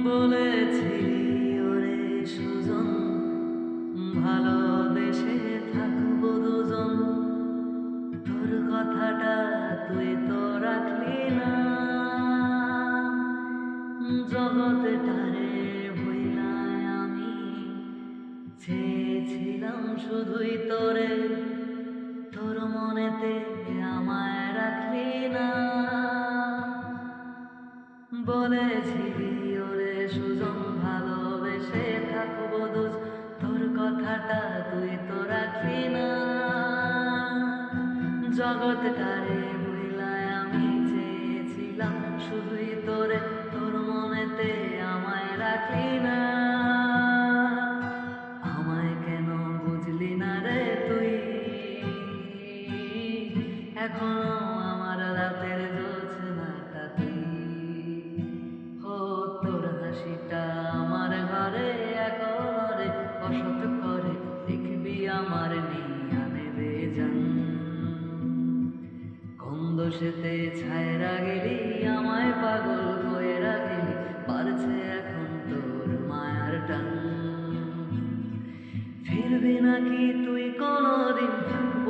বলেছিলি ওরে সুজন, ভালোবেসে থাকব দুজন। তোর কথাটা তুই তো রাখলি না। জগৎটারে ভইলায় আমি চেয়েছিলাম শুধুই তোরে। তোর মনেতে আমায় রাখলি না। বলেছিলি সুজন ভালোবেসে থাকব দুজ তোর কথাটা তুই তো রাখলি না। জগৎটারে বইলায় আমি চেয়েছিলাম, শুধুই তোরে। তোর মনেতে আমায় রাখলি না। আমায় কেন বুঝলি না রে তুই? এখনও কোন দোষেতে ছায়রা গেলি আমায় পাগল হয়ে রাখিলি পারছে এখন তোর মায়ার টান। ফিরবি নাকি তুই কোনদিন? থাকব